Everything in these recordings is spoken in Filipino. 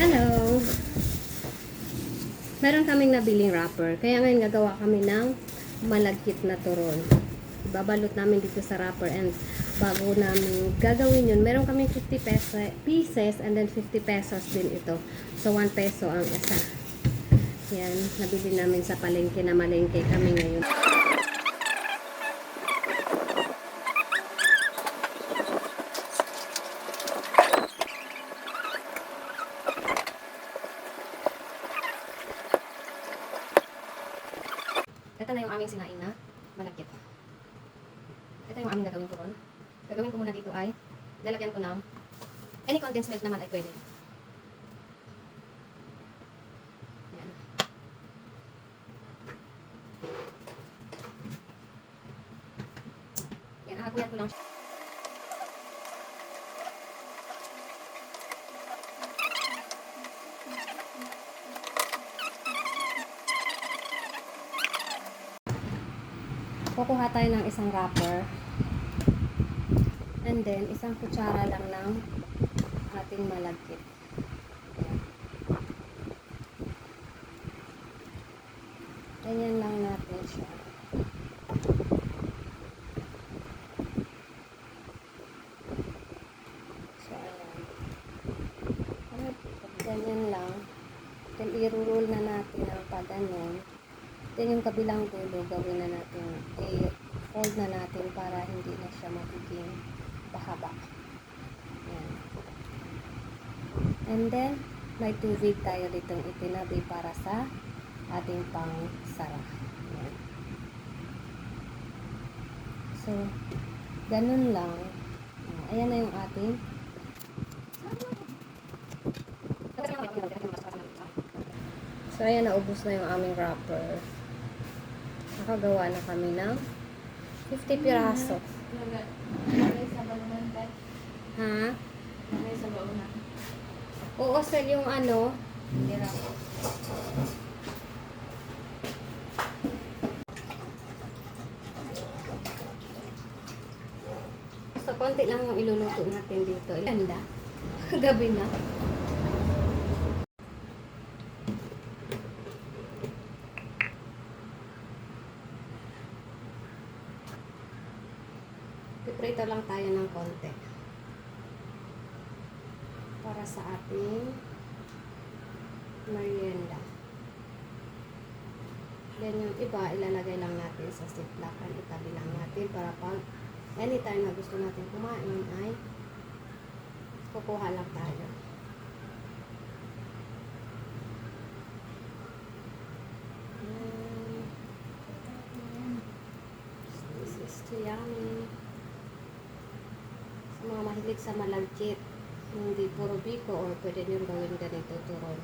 Hello! Meron kaming nabiling wrapper. Kaya ngayon gagawa kami ng malagkit na turon. Babalot namin dito sa wrapper and bago namin gagawin yun, meron kaming 50 pesa, pieces and then 50 pesos din ito. So 1 peso ang isa. Yan, nabili namin sa palengke na malengke kami ngayon. Ito na yung aming sinain na malagkit. Ito yung aming gagawin ko ron. Gagawin ko muna dito ay lalagyan ko ng any condensed milk naman ay pwede. Yan. Yan, hakuyan ko lang siya. Kukuha tayo ng isang wrapper. And then, isang kutsara lang ng ating malagkit. Ganyan lang natin siya. So, ayan. Ganyan lang. Then, i-roll na natin ang pag-anon. Then yung kabilang dulo, gawin na natin, i-fold na natin para hindi na siya magiging bahaba. Yan. And then, may tubig tayo ditong itinabi para sa ating pang sara. So, ganun lang. Ayan na yung ating So, ayan, naubos na yung aming wrapper. Nakagawa na kami ng 50 piraso. Ha? Oo, sir, yung ano, so konti lang yung iluluto natin dito. Ilanda. Gabi na. Piprito lang tayo ng konti. Para sa ating merienda. Then yung iba, ilalagay lang natin sa ziplock and itabi lang natin para pag anytime na gusto natin kumain ay kukuha lang tayo. Mahilig sa malagkit, hindi puro biko or pwede nyo gawin ganito turon.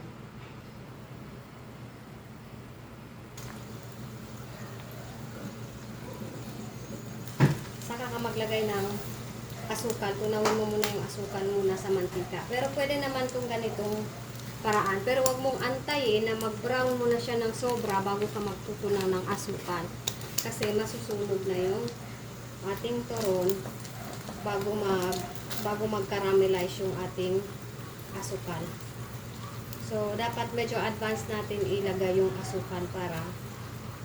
Saka ka maglagay ng asukal. Tunawin mo muna yung asukal muna sa mantika. Pero pwede naman itong ganitong paraan. Pero wag mong antayin na mag-brown muna siya ng sobra bago ka magtutunaw ng asukal. Kasi masusunog na yung ating turon bago mag bago mag-caramelize yung ating asukal. So, dapat medyo advance natin ilagay yung asukal para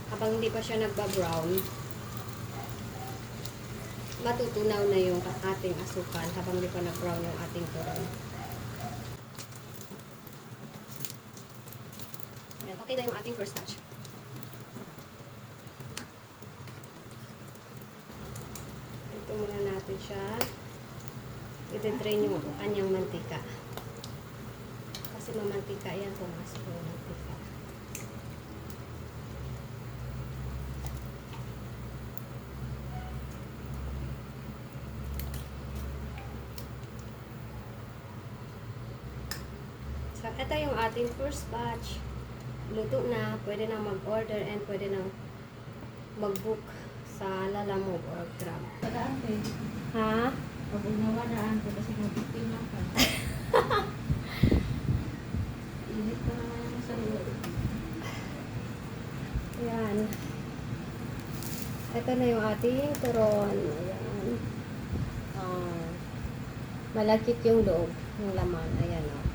habang hindi pa siya nagba-brown, matutunaw na yung ating asukal habang di pa nag-brown yung ating turon. Okay na yung ating first touch. Ito muna natin siya. I-drain yung kanyang mantika. Kasi mamantika yan, pumasok yung mantika. So, ito yung ating first batch. Luto na. Pwede na mag-order and pwede na mag-book sa Lalamove or Grab. Padaan ko eh. Ha? Pag unawa daan ko kasi mabitin lang ka. Init ko naman yung sa loob. Ayan. Ito na yung ating turon. Ayan. Ah, malagkit yung loob, yung laman. Ayan o.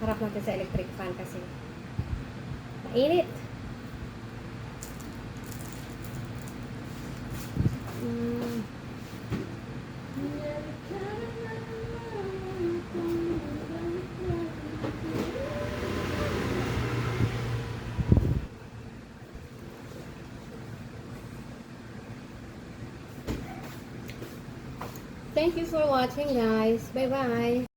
Harap natin sa electric fan kasi. Mainit. Mm. Thank you for watching guys. Bye bye.